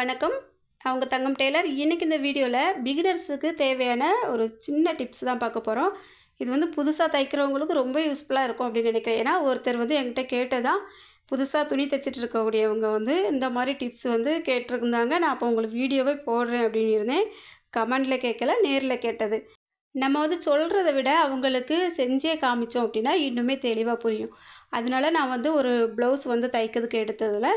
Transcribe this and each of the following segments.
வணக்கம். அவங்க தங்கம் டெய்லர். இன்றைக்கி இந்த வீடியோவில் பிகினர்ஸுக்கு தேவையான ஒரு சின்ன டிப்ஸ் தான் பார்க்க போகிறோம் இது வந்து புதுசாக தைக்கிறவங்களுக்கு ரொம்ப யூஸ்ஃபுல்லாக இருக்கும் அப்படின்னு நினைக்கிறேன். ஏன்னா ஒருத்தர் வந்து என்கிட்ட கேட்டதான் புதுசாக துணி தைச்சிட்டு இருக்கக்கூடியவங்க வந்து இந்த மாதிரி டிப்ஸ் வந்து கேட்டிருந்தாங்க. நான் அப்போ உங்களுக்கு வீடியோவே போடுறேன் அப்படின்னு இருந்தேன். கமெண்டில் கேட்கல நேரில் கேட்டது. நம்ம வந்து சொல்கிறத விட அவங்களுக்கு செஞ்சே காமிச்சோம் அப்படின்னா இன்னுமே தெளிவாக புரியும். அதனால நான் வந்து ஒரு ப்ளவுஸ் வந்து தைக்கிறதுக்கு எடுத்ததில்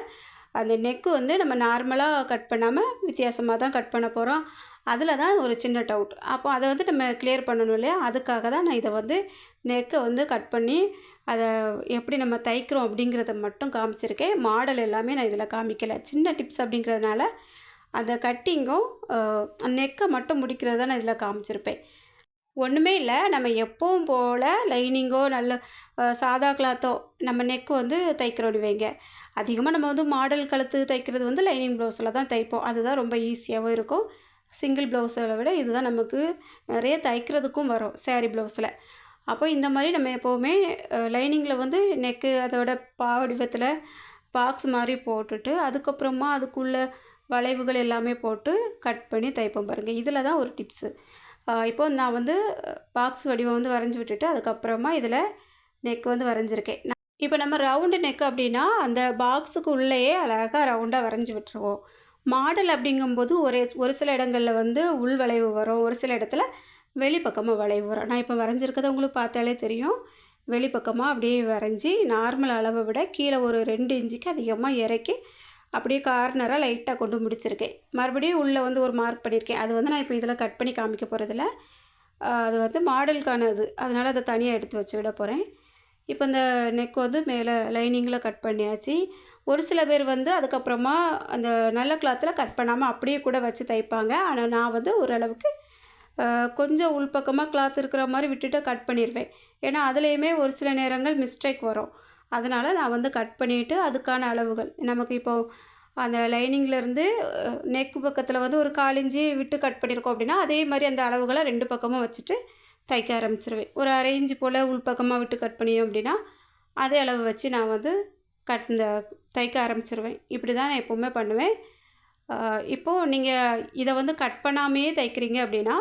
அந்த நெக்கு வந்து நம்ம நார்மலாக கட் பண்ணாமல் வித்தியாசமாக தான் கட் பண்ண போகிறோம் அதில் தான் ஒரு சின்ன டவுட் அப்போ அதை வந்து நம்ம கிளியர் பண்ணணும் இல்லையா? அதுக்காக தான் நான் இதை வந்து நெக்கை வந்து கட் பண்ணி அதை எப்படி நம்ம தைக்கிறோம் அப்படிங்கிறத மட்டும் காமிச்சிருக்கேன். மாடல் எல்லாமே நான் இதில் காமிக்கலை. சின்ன டிப்ஸ் அப்படிங்கிறதுனால அந்த கட்டிங்கும் நெக்கை மட்டும் முடிக்கிறத நான் இதில் காமிச்சிருப்பேன். ஒன்றுமே இல்லை. நம்ம எப்பவும் போல் லைனிங்கோ நல்ல சாதா கிளாத்தோ நம்ம நெக்கு வந்து தைக்கிறோன்னு வைங்க. அதிகமாக நம்ம வந்து மாடல் கழுத்து தைக்கிறது வந்து லைனிங் ப்ளவுஸில் தான் தைப்போம். அதுதான் ரொம்ப ஈஸியாகவும் இருக்கும். சிங்கிள் ப்ளவுஸை விட இதுதான் நமக்கு நிறைய தைக்கிறதுக்கும் வரும் சேரீ ப்ளவுஸில் அப்போ இந்த மாதிரி நம்ம எப்போவுமே லைனிங்கில் வந்து நெக்கு அதோட பா வடிவத்தில் பாக்ஸ் மாதிரி போட்டுட்டு அதுக்கப்புறமா அதுக்குள்ளே வளைவுகள் எல்லாமே போட்டு கட் பண்ணி தைப்போம் பாருங்கள் இதில் தான் ஒரு டிப்ஸு இப்போ நான் வந்து பாக்ஸ் வடிவம் வந்து வரைஞ்சி விட்டுட்டு அதுக்கப்புறமா இதில் நெக் வந்து வரைஞ்சிருக்கேன். இப்போ நம்ம ரவுண்டு நெக் அப்படின்னா அந்த பாக்ஸுக்கு உள்ளேயே அழகாக ரவுண்டாக வரைஞ்சி விட்டுருவோம். மாடல் அப்படிங்கும்போது ஒரு ஒரு சில இடங்களில் வந்து உள் வளைவு வரும் ஒரு சில இடத்துல வெளிப்பக்கமாக வளைவு வரும். நான் இப்போ வரைஞ்சிருக்கதை உங்களுக்கு பார்த்தாலே தெரியும். வெளிப்பக்கமாக அப்படியே வரைஞ்சி நார்மல் அளவை விட கீழே ஒரு ரெண்டு இன்ச்சுக்கு அதிகமாக இறக்கி அப்படியே கார்னராக லைட்டாக கொண்டு முடிச்சிருக்கேன். மறுபடியும் உள்ளே வந்து ஒரு மார்க் பண்ணியிருக்கேன் அது வந்து நான் இப்போ இதில் கட் பண்ணி காமிக்க போகிறதில்ல அது வந்து மாடலுக்கானது அதனால் அதை தனியாக எடுத்து வச்சு விட போகிறேன் இப்போ இந்த நெக் வந்து மேலே லைனிங்கில் கட் பண்ணியாச்சு. ஒரு சில பேர் வந்து அதுக்கப்புறமா அந்த நல்ல கிளாத்தில் கட் பண்ணாமல் அப்படியே கூட வச்சு தைப்பாங்க. ஆனால் நான் வந்து ஓரளவுக்கு கொஞ்சம் உள்பக்கமாக கிளாத் இருக்கிற மாதிரி விட்டுட்டு கட் பண்ணிடுவேன் ஏன்னா அதுலேயுமே ஒரு சில நேரங்கள் மிஸ்டேக் வரும். அதனால் நான் வந்து கட் பண்ணிவிட்டு அதுக்கான அளவுகள். நமக்கு இப்போது அந்த லைனிங்லேருந்து நெக் பக்கத்தில் வந்து ஒரு காலிஞ்சி விட்டு கட் பண்ணியிருக்கோம் அப்படின்னா அதே மாதிரி அந்த அளவுகளை ரெண்டு பக்கமும் வச்சுட்டு தைக்க ஆரம்பிச்சிருவேன். ஒரு அரை இஞ்சி போல் உள்பக்கமாக விட்டு கட் பண்ணியும் அப்படின்னா அதே அளவு வச்சு நான் வந்து கட் இந்த தைக்க ஆரம்பிச்சிருவேன். இப்படி தான் நான் எப்போவுமே பண்ணுவேன். இப்போது நீங்கள் இதை வந்து கட் பண்ணாமையே தைக்கிறீங்க அப்படின்னா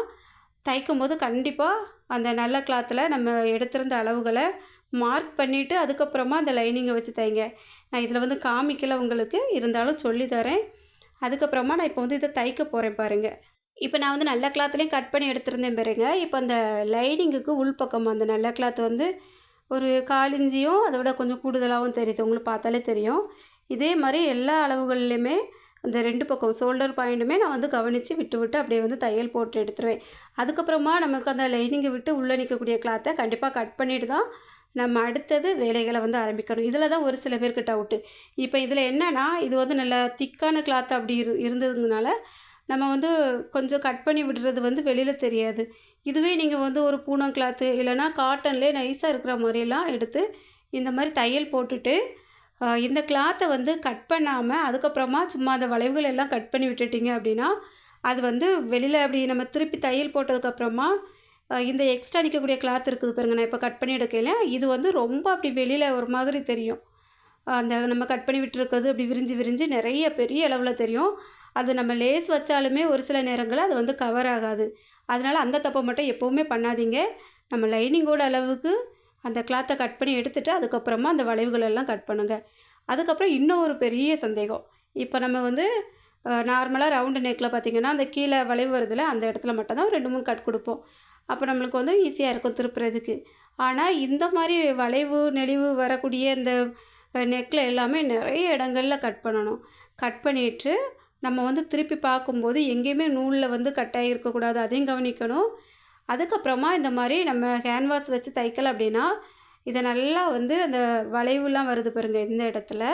தைக்கும் போது கண்டிப்பாக அந்த நல்ல கிளாத்தில் நம்ம எடுத்திருந்த அளவுகளை மார்க் பண்ணிவிட்டு அதுக்கப்புறமா அந்த லைனிங்கை வச்சு தைங்க. நான் இதில் வந்து காமிக்கல உங்களுக்கு. இருந்தாலும் சொல்லி தரேன். அதுக்கப்புறமா நான் இப்போ வந்து இதை தைக்க போகிறேன் பாருங்கள் இப்போ நான் வந்து நல்ல கிளாத்லேயும் கட் பண்ணி எடுத்திருந்தேன் பாருங்க. இப்போ அந்த லைனிங்குக்கு உள்பக்கம் அந்த நல்ல கிளாத் வந்து ஒரு காலிஞ்சியும் அதை விட கொஞ்சம் கூடுதலாகவும் தெரியுது. உங்களுக்கு பார்த்தாலே தெரியும். இதே மாதிரி எல்லா அளவுகள்லையுமே அந்த ரெண்டு பக்கம் ஷோல்டர் பாயிண்ட்டுமே நான் வந்து கவனித்து விட்டு விட்டு அப்படியே வந்து தையல் போட்டு எடுத்துருவேன். அதுக்கப்புறமா நமக்கு அந்த லைனிங்கை விட்டு உள்ளே நிற்கக்கூடிய கிளாத்தை கண்டிப்பாக கட் பண்ணிவிட்டு தான் நம்ம அடுத்தது வேலைகளை வந்து ஆரம்பிக்கணும். இதில் தான் ஒரு சில பேருக்கு டவுட்டு இப்போ இதில் என்னென்னா இது வந்து நல்ல திக்கான கிளாத் அப்படி இரு இருந்ததுனால நம்ம வந்து கொஞ்சம் கட் பண்ணி விடுறது வந்து வெளியில் தெரியாது. இதுவே நீங்கள் வந்து ஒரு பூனம் கிளாத்து இல்லைனா காட்டன்லேயே நைஸாக இருக்கிற மாதிரிலாம் எடுத்து இந்த மாதிரி தையல் போட்டுட்டு இந்த கிளாத்தை வந்து கட் பண்ணாமல் அதுக்கப்புறமா சும்மா அந்த வளைவுகள் எல்லாம் கட் பண்ணி விட்டுட்டிங்க அப்படின்னா அது வந்து வெளியில் அப்படி நம்ம திருப்பி தையல் போட்டதுக்கப்புறமா இந்த எக்ஸ்ட்ரா நிற்கக்கூடிய கிளாத் இருக்குது பாருங்கள் நான் இப்போ கட் பண்ணி எடுக்கல. இது வந்து ரொம்ப அப்படி வெளியில் ஒரு மாதிரி தெரியும். அந்த நம்ம கட் பண்ணி விட்டுருக்கிறது அப்படி விரிஞ்சு விரிஞ்சு நிறைய பெரிய அளவில் தெரியும். அது நம்ம லேஸ் வச்சாலுமே ஒரு சில நேரங்களில் அது வந்து கவர் ஆகாது. அதனால் அந்த தப்பை மட்டும் எப்போவுமே பண்ணாதீங்க. நம்ம லைனிங்கோட அளவுக்கு அந்த கிளாத்தை கட் பண்ணி எடுத்துகிட்டு அதுக்கப்புறமா அந்த வளைவுகளெல்லாம் கட் பண்ணுங்கள் அதுக்கப்புறம் இன்னும் ஒரு பெரிய சந்தேகம். இப்போ நம்ம வந்து நார்மலாக ரவுண்டு நெக்கில் பார்த்திங்கன்னா அந்த கீழே வளைவு வருதுல அந்த இடத்துல மட்டும்தான் ரெண்டு மூணு கட் கொடுப்போம். அப்போ நம்மளுக்கு வந்து ஈஸியாக இருக்கும் திருப்புறதுக்கு. ஆனால் இந்த மாதிரி வளைவு நெளிவு வரக்கூடிய இந்த நெக்கில் எல்லாமே நிறைய இடங்களில் கட் பண்ணணும். கட் பண்ணிட்டு நம்ம வந்து திருப்பி பார்க்கும்போது எங்கேயுமே நூலில் வந்து கட்டாகி இருக்கக்கூடாது அதையும் கவனிக்கணும். அதுக்கப்புறமா இந்த மாதிரி நம்ம ஹேண்ட்வாஷ் வச்சு தைக்கல அப்படின்னா இதை நல்லா வந்து அந்த வளைவுலாம் வருது பாருங்கள் இந்த இடத்துல.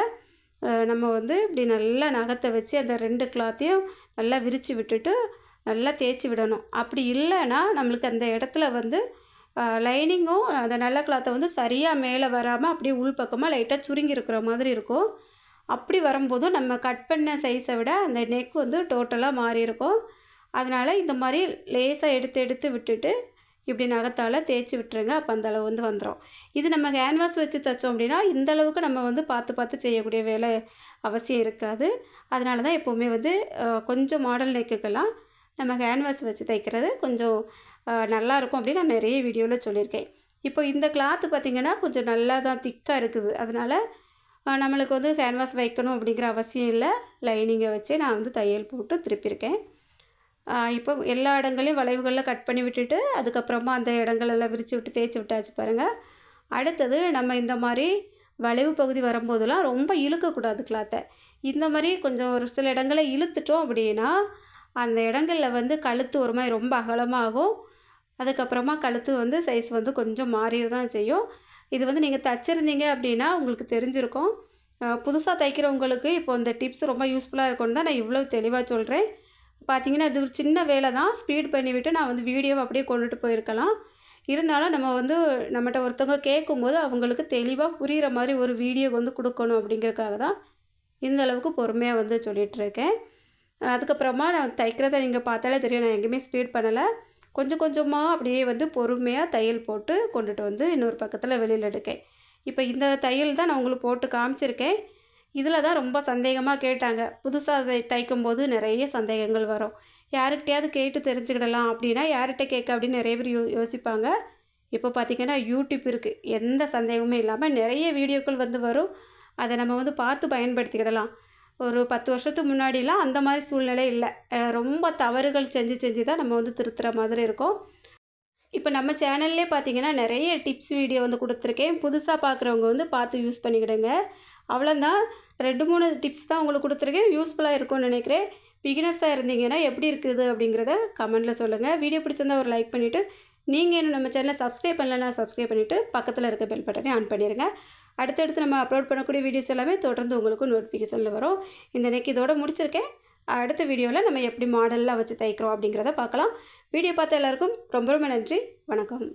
நம்ம வந்து இப்படி நல்லா நகத்தை வச்சு அந்த ரெண்டு கிளாத்தையும் நல்லா விரித்து விட்டுட்டு நல்லா தேய்ச்சி விடணும். அப்படி இல்லைன்னா நம்மளுக்கு அந்த இடத்துல வந்து லைனிங்கும் அந்த நல்ல கிளாத்தை வந்து சரியாக மேலே வராமல் அப்படியே உள் பக்கமாக லைட்டாக சுருங்கி இருக்கிற மாதிரி இருக்கும். அப்படி வரும்போது நம்ம கட் பண்ண சைஸை விட அந்த நெக் வந்து டோட்டலாக மாறி இருக்கும். அதனால் இந்த மாதிரி லேசாக எடுத்து எடுத்து விட்டுட்டு இப்படி நகத்தால் தேய்ச்சி விட்டுருங்க. அப்போ அந்த அளவு வந்து வந்துடும் இது நம்ம கேன்வாஸ் வச்சு தைச்சோம் அப்படின்னா இந்த அளவுக்கு நம்ம வந்து பார்த்து பார்த்து செய்யக்கூடிய வேலை அவசியம் இருக்காது. அதனால தான் எப்போவுமே வந்து கொஞ்சம் மாடல் நெக்குக்கெல்லாம் நம்ம கேன்வாஸ் வச்சு தைக்கிறது கொஞ்சம் நல்லாயிருக்கும் அப்படின்னு நான் நிறைய வீடியோவில் சொல்லியிருக்கேன். இப்போ இந்த கிளாத்து பார்த்திங்கன்னா கொஞ்சம் நல்லா தான் திக்காக இருக்குது. அதனால் நம்மளுக்கு வந்து கேன்வாஸ் வைக்கணும் அப்படிங்கிற அவசியம் இல்லை. லைனிங்கை வச்சே நான் வந்து தையல் போட்டு திருப்பியிருக்கேன். இப்போ எல்லா இடங்களையும் வளைவுகளில் கட் பண்ணி விட்டுட்டு அதுக்கப்புறமா அந்த இடங்களெல்லாம் விரித்து விட்டு தேய்ச்சி விட்டாச்சு பாருங்கள் அடுத்தது நம்ம இந்த மாதிரி வளைவு பகுதி வரும்போதெல்லாம் ரொம்ப இழுக்கக்கூடாது கிளாத்தை இந்த மாதிரி கொஞ்சம் ஒரு சில இடங்களை இழுத்துட்டோம் அப்படின்னா அந்த இடங்களில் வந்து கழுத்து ஒரு மாதிரி ரொம்ப அகலமாகும். அதுக்கப்புறமா கழுத்து வந்து சைஸ் வந்து கொஞ்சம் மாறி தான் செய்யும். இது வந்து நீங்கள் தைச்சிருந்தீங்க அப்படின்னா உங்களுக்கு தெரிஞ்சிருக்கும். புதுசாக தைக்கிறவங்களுக்கு இப்போ இந்த டிப்ஸ் ரொம்ப யூஸ்ஃபுல்லாக இருக்கும்னு தான் நான் இவ்வளோ தெளிவாக சொல்கிறேன் பார்த்தீங்கன்னா இது ஒரு சின்ன வேலை தான். ஸ்பீட் பண்ணிவிட்டு நான் வந்து வீடியோவை அப்படியே கொண்டுட்டு போயிருக்கலாம். இருந்தாலும் நம்ம வந்து நம்மகிட்ட ஒருத்தவங்க கேட்கும்போது அவங்களுக்கு தெளிவாக புரிகிற மாதிரி ஒரு வீடியோ வந்து கொடுக்கணும் அப்படிங்கிறதுக்காக தான் இந்த அளவுக்கு பொறுமையாக வந்து சொல்லிகிட்ருக்கேன் அதுக்கப்புறமா நான் தைக்கிறத நீங்கள் பார்த்தாலே தெரியும். நான் எங்கேயுமே ஸ்பீட் பண்ணலை. கொஞ்சம் கொஞ்சமாக அப்படியே வந்து பொறுமையாக தையல் போட்டு கொண்டுட்டு வந்து இன்னொரு பக்கத்தில் வெளியில் எடுக்கேன். இப்போ இந்த தையல் தான் நான் உங்களுக்கு போட்டு காமிச்சிருக்கேன். இதில் தான் ரொம்ப சந்தேகமாக கேட்டாங்க. புதுசாக தை தைக்கும் போது நிறைய சந்தேகங்கள் வரும். யாருக்கிட்டையாவது கேட்டு தெரிஞ்சுக்கிடலாம் அப்படின்னா யார்கிட்ட கேட்க அப்படின்னு நிறைய பேர் யோ யோசிப்பாங்க. இப்போ பார்த்திங்கன்னா யூடியூப் இருக்குது எந்த சந்தேகமும் இல்லாமல் நிறைய வீடியோக்கள் வந்து வரும். அதை நம்ம வந்து பார்த்து பயன்படுத்திக்கிடலாம். ஒரு பத்து வருஷத்துக்கு முன்னாடிலாம் அந்த மாதிரி சூழ்நிலை இல்லை. ரொம்ப தவறுகள் செஞ்சு செஞ்சு தான் நம்ம வந்து திருத்துகிற மாதிரி இருக்கும். இப்போ நம்ம சேனல்லே பார்த்தீங்கன்னா நிறைய டிப்ஸ் வீடியோ வந்து கொடுத்துருக்கேன். புதுசாக பார்க்குறவங்க வந்து பார்த்து யூஸ் பண்ணிக்கிடுங்க. அவ்வளோதான் ரெண்டு மூணு டிப்ஸ் தான் உங்களுக்கு கொடுத்துருக்கேன். யூஸ்ஃபுல்லாக இருக்கும்னு நினைக்கிறேன். பிகினர்ஸாக இருந்தீங்கன்னா எப்படி இருக்குது அப்படிங்கிறத கமெண்ட்டில் சொல்லுங்கள் வீடியோ பிடிச்சிருந்தா ஒரு லைக் பண்ணிவிட்டு நீங்கள் இன்னும் நம்ம சேனலை சப்ஸ்கிரைப் பண்ணலன்னா சப்ஸ்கிரைப் பண்ணிவிட்டு பக்கத்தில் இருக்க பெல் பட்டனை ஆன் பண்ணிடுங்க அடுத்தடுத்து நம்ம அப்லோட் பண்ணக்கூடிய வீடியோஸ் எல்லாமே தொடர்ந்து உங்களுக்கு நோட்டிஃபிகேஷனில் வரும். இந்த நெக் இதோட முடிச்சிருக்கேன். அடுத்த வீடியோவில் நம்ம எப்படி மாடல்லாம் வச்சு தைக்கிறோம் அப்படிங்கிறத பார்க்கலாம். வீடியோ பார்த்த எல்லாருக்கும் ரொம்ப ரொம்ப நன்றி. வணக்கம்.